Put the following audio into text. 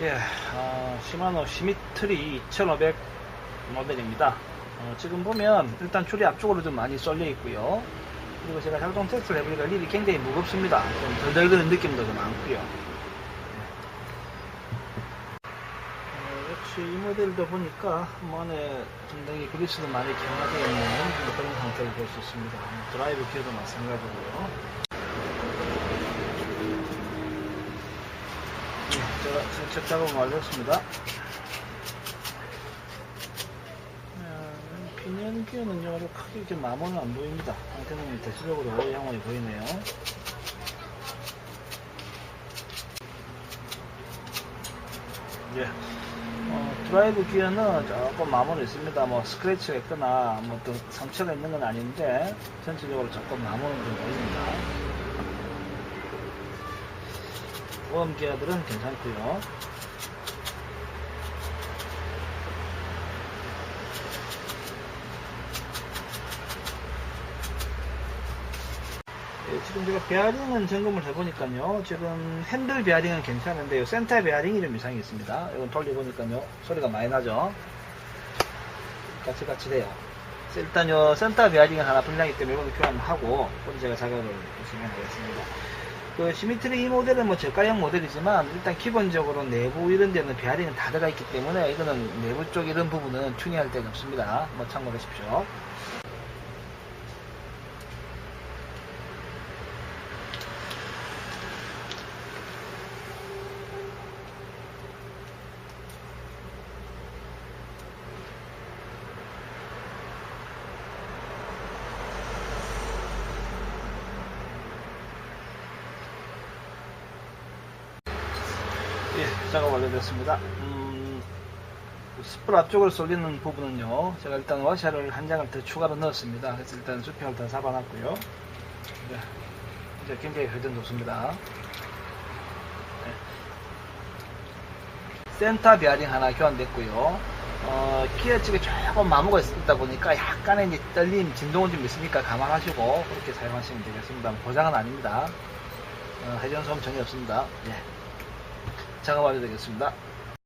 예, 어, 시마노 시미트리 2500 모델입니다. 어, 지금 보면 일단 줄이 앞쪽으로 좀 많이 쏠려 있고요. 그리고 제가 작동 테스트를 해보니까 릴이 굉장히 무겁습니다. 좀 덜덜거리는 느낌도 좀 많고요. 어, 역시 이 모델도 보니까 뭐 안에 상당히 그리스도 많이 개화되어 있는 그런 상태를 볼 수 있습니다. 드라이브 기어도 마찬가지고요. 제가 세척 작업을 완료했습니다. 기어는요, 아주 크게 이렇게 마모는 안 보입니다. 상태는 대체적으로 양호해 보이네요. 예. 어, 드라이브 기어는 조금 마모는 있습니다. 뭐 스크래치가 있거나 뭐 또 상처가 있는 건 아닌데 전체적으로 조금 마모는 좀 보입니다. 보험 기어들은 괜찮고요. 예, 지금 제가 베어링은 점검을 해보니까요. 지금 핸들 베어링은 괜찮은데요. 센터 베어링이 좀 이상이 있습니다. 이건 돌려보니까요. 소리가 많이 나죠. 같이 같이 돼요. 일단요, 센터 베어링은 하나 불량이기 때문에 이거는 교환하고, 오늘 제가 작업을 진행하겠습니다. 그 시미트리 이 모델은 뭐 저가형 모델이지만 일단 기본적으로 내부 이런 데는 베어링은 다 들어가 있기 때문에 이거는 내부 쪽 이런 부분은 튜닝할 데가 없습니다. 뭐 참고하십시오. 예, 작업 완료됐습니다. 음, 스플 앞쪽을 쏠리는 부분은요, 제가 일단 와샤를 한 장을 더 추가로 넣었습니다. 그래서 일단 수평을 다 잡아놨고요. 네, 이제 굉장히 회전 좋습니다. 네. 센터 베어링 하나 교환됐고요. 어, 기어 측에 조금 마모가 있다 보니까 약간의 이제 떨림, 진동은 좀 있으니까 감안하시고 그렇게 사용하시면 되겠습니다. 보장은 아닙니다. 어, 회전 소음 전혀 없습니다. 예. 작업 완료되겠습니다.